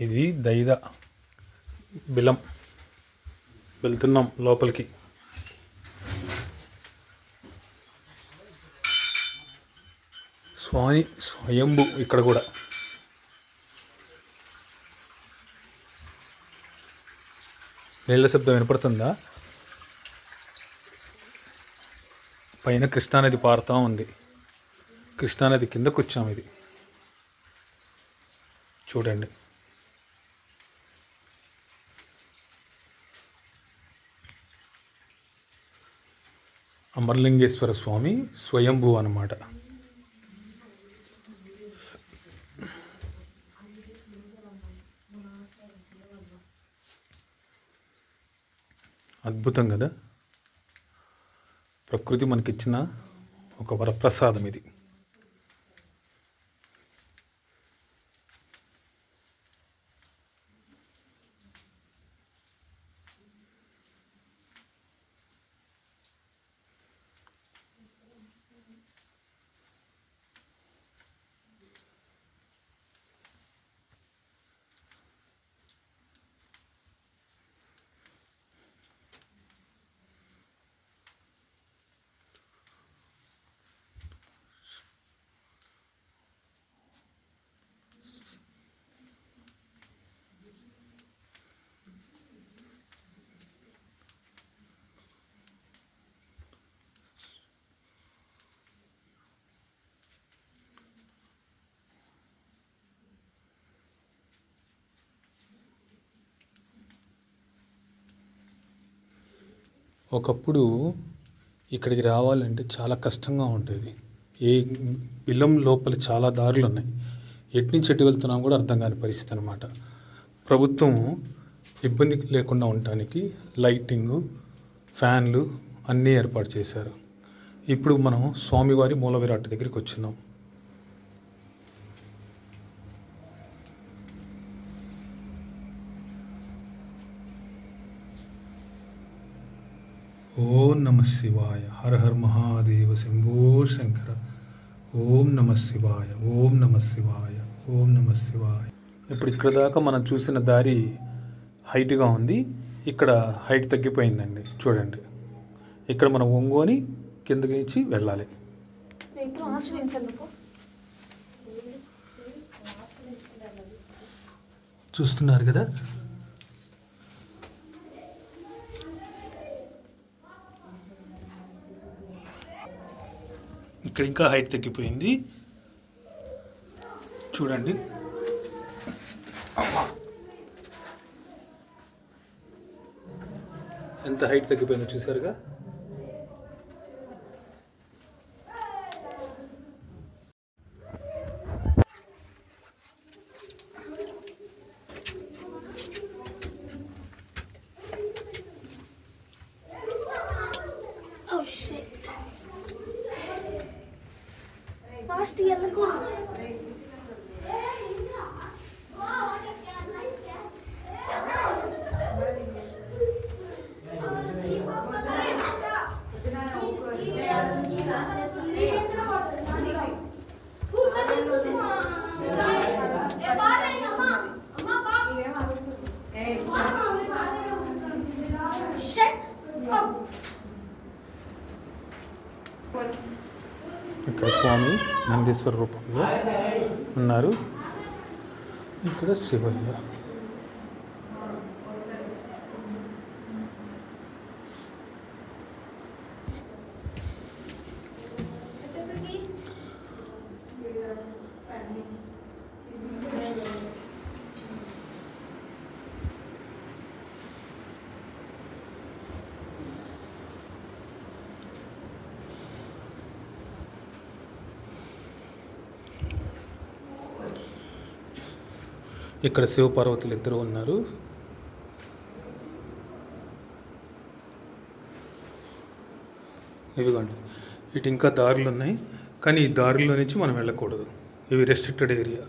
ఇది దైద బిలం. వెళ్తున్నాం లోపలికి. స్వామి స్వయంభు ఇక్కడ కూడా. నీళ్ళ శబ్దం వినపడుతుందా? పైన కృష్ణానది పారుతూ ఉంది. కృష్ణానది కిందకు వచ్చాము ఇది. చూడండి. అమర్లింగేశ్వర స్వామి స్వయంభూ అన్నమాట. అద్భుతం కదా? ప్రకృతి మనకిచ్చిన ఒక వరప్రసాదం ఇది. ఒకప్పుడు ఇక్కడికి రావాలంటే చాలా కష్టంగా ఉండేది. ఏ బిల్లం లోపల చాలా దారులు ఉన్నాయి. ఎటు నుంచి ఎటు వెళ్తున్నాం కూడా అర్థం కాని పరిస్థితి అనమాట ప్రభుత్వం ఇబ్బంది లేకుండా ఉండటానికి లైటింగు ఫ్యాన్లు అన్నీ ఏర్పాటు చేశారు. ఇప్పుడు మనం స్వామివారి మూల విరాట్ దగ్గరికి వచ్చినాం. ఓం నమ శివాయ. హర హర మహాదేవ శంభో శంకర. ఓం నమ శివాయ. ఓం నమ శివాయ. ఓం నమ శివాయ. ఇప్పుడు ఇక్కడ దాకా మనం చూసిన దారి హైట్గా ఉంది. ఇక్కడ హైట్ తగ్గిపోయిందండి. చూడండి. ఇక్కడ మనం ఒంగోని కిందకి ఇచ్చి వెళ్ళాలి. చూస్తున్నారు కదా? ఇక్కడ ఇంకా హైట్ తగ్గిపోయింది. చూడండి. ఎంత హైట్ తగ్గిపోయిందో చూసారుగా? ಫಸ್ಟ್ ಎಲ್ಲರಿಗೂ Shut up. ఇక్కడ స్వామి నందీశ్వర రూపంలో ఉన్నారు. ఇక్కడ శివయ్య. ఇక్కడ శివపార్వతులు ఇద్దరు ఉన్నారు. ఇవిగోండి ఇటు ఇంకా దారులు ఉన్నాయి కానీ ఈ దారుల్లో నుంచి మనం వెళ్ళకూడదు. ఇవి రెస్ట్రిక్టెడ్ ఏరియా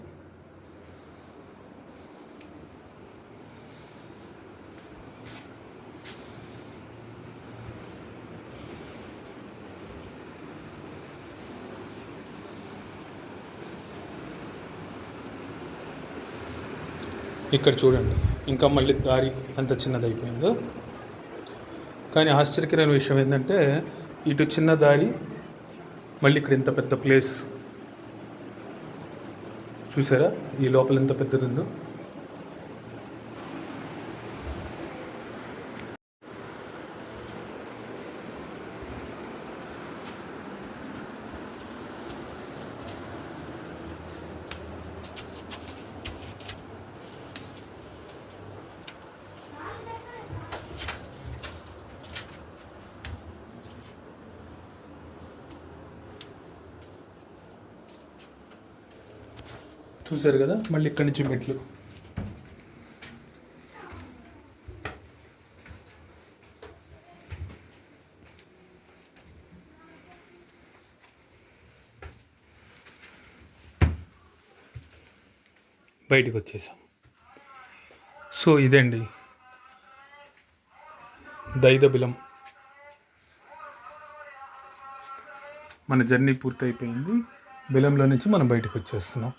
ఇక్కడ చూడండి. ఇంకా మళ్ళీ దారి ఎంత చిన్నదైపోయిందో. కానీ ఆశ్చర్యకరమైన విషయం ఏంటంటే ఇటు చిన్న దారి మళ్ళీ ఇక్కడ ఇంత పెద్ద ప్లేస్. చూసారా? ఈ లోపల ఎంత పెద్దది ఉందో చూసారు కదా? మళ్ళీ ఇక్కడి నుంచి మెట్లు. బయటకు వచ్చేసాం. సో ఇదండి. దైదబిలం. మన జర్నీ పూర్తయిపోయింది. బిలంలో నుంచి మనం బయటకు వచ్చేస్తున్నాం.